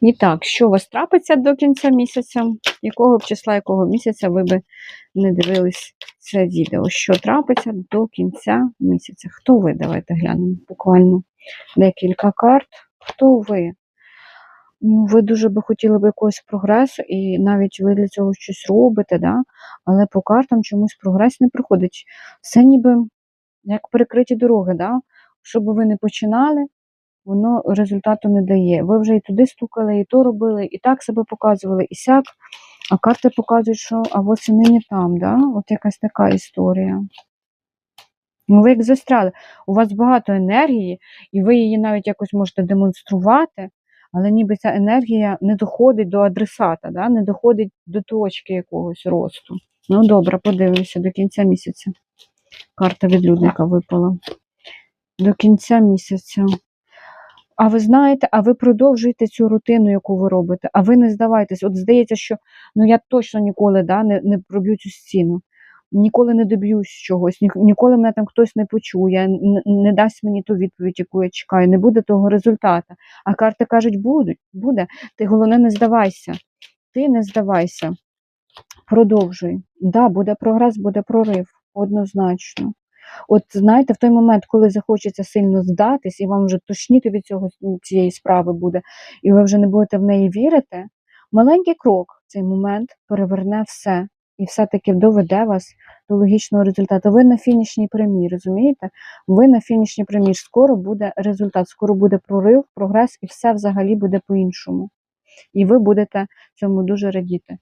І так, що у вас трапиться до кінця місяця? Якого б числа, якого місяця ви би не дивились це відео? Що трапиться до кінця місяця? Хто ви? Давайте глянемо буквально декілька карт. Хто ви? Ну, ви дуже би хотіли б якогось прогресу, і навіть ви для цього щось робите, да? але по картам чомусь прогрес не приходить. Все ніби як перекриті дороги, да? щоб ви не починали, воно результату не дає. Ви вже і туди стукали, і то робили, і так себе показували, і сяк. А карти показують, що а ось і нині там, да? от якась така історія. Ну, ви як застряли. У вас багато енергії, і ви її навіть якось можете демонструвати, але ніби ця енергія не доходить до адресата, да? не доходить до точки якогось росту. Ну, добре, подивимося до кінця місяця. Карта відлюдника випала. До кінця місяця. А ви знаєте, а ви продовжуєте цю рутину, яку ви робите, а ви не здавайтесь. От здається, що ну я точно ніколи да, не, не проб'ю цю стіну, ніколи не доб'юсь чогось, ні, ніколи мене там хтось не почує, не, не дасть мені ту відповідь, яку я чекаю, не буде того результату. А карти кажуть, будуть, буде. Ти головне не здавайся. Ти не здавайся. Продовжуй. Да, буде прогрес, буде прорив, однозначно. От знаєте, в той момент, коли захочеться сильно здатись, і вам вже тошніти від цього цієї справи буде, і ви вже не будете в неї вірити, маленький крок в цей момент переверне все і все-таки доведе вас до логічного результату. Ви на фінішній прямій, розумієте? Ви на фінішній прямій. Скоро буде результат, скоро буде прорив, прогрес, і все взагалі буде по-іншому. І ви будете цьому дуже радіти.